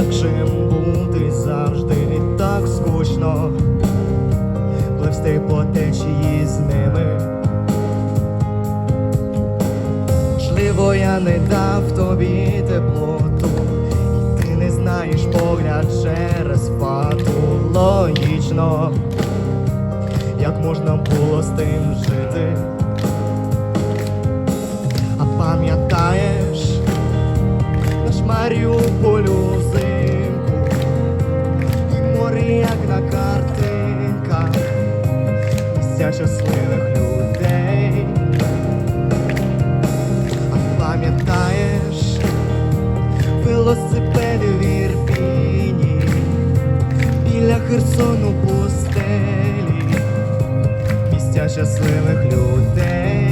інакшим бути завжди так скучно, пливсти по течії з ними. Можливо, я не дав тобі теплоту, і ти не знаєш погляд через фату логічно, як можна було з тим жити. А пам'ятаєш наш Маріуполю на картинках, місця щасливих людей. А пам'ятаєш велосипеди в Ірпіні біля Херсону пустелі, місця щасливих людей.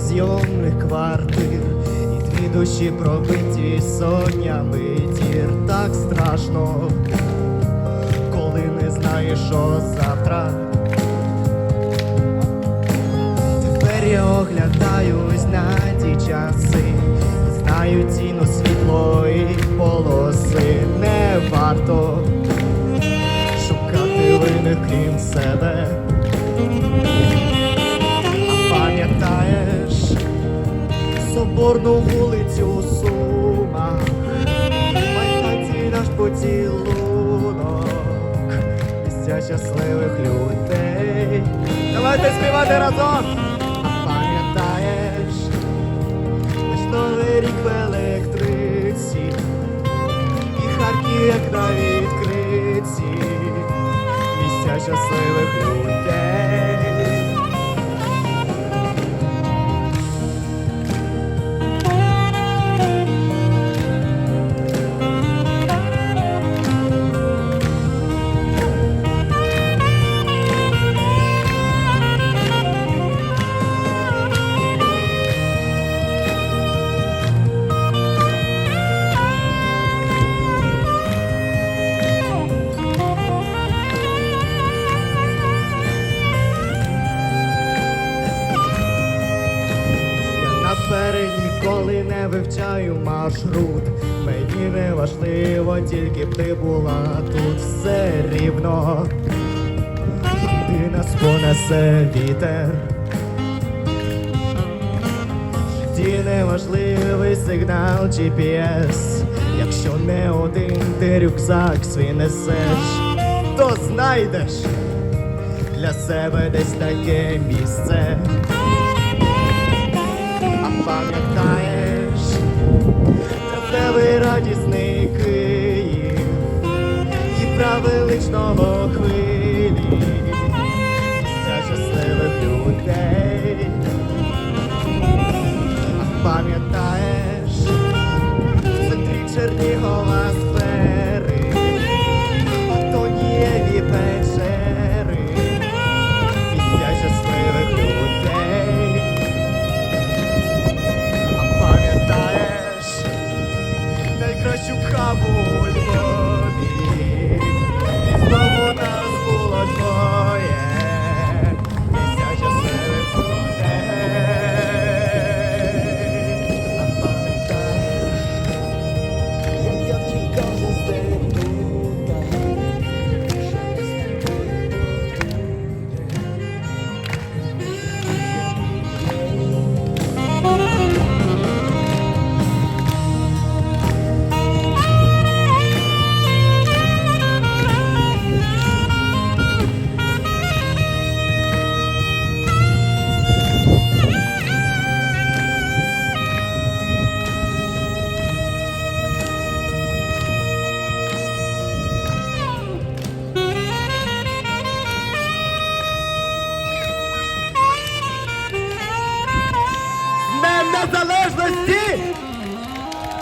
Зйомних квартир, і дві душі пробиті сотнями тір. Так страшно, коли не знаєш, що завтра. Тепер я оглядаюсь на ті часи, знаю ціну світлої полоси. Не варто шукати винних крім себе. Соборну вулицю у Сумах, майданці наш поцілунок, місця щасливих людей. Давайте співати разом! Пам'ятаєш наш новий рік в електриці, і Харків як на відкриті, місця щасливих людей. Наперед ніколи не вивчаю маршрут. Мені не важливо, тільки б ти була тут все рівно. Ти нас понесе вітер. Житті неважливий сигнал GPS. Якщо не один ти рюкзак свій несеш, то знайдеш для себе десь таке місце. та величного хвилі життя щасливих людей. Пам'ятаєш, за твій Чернігова.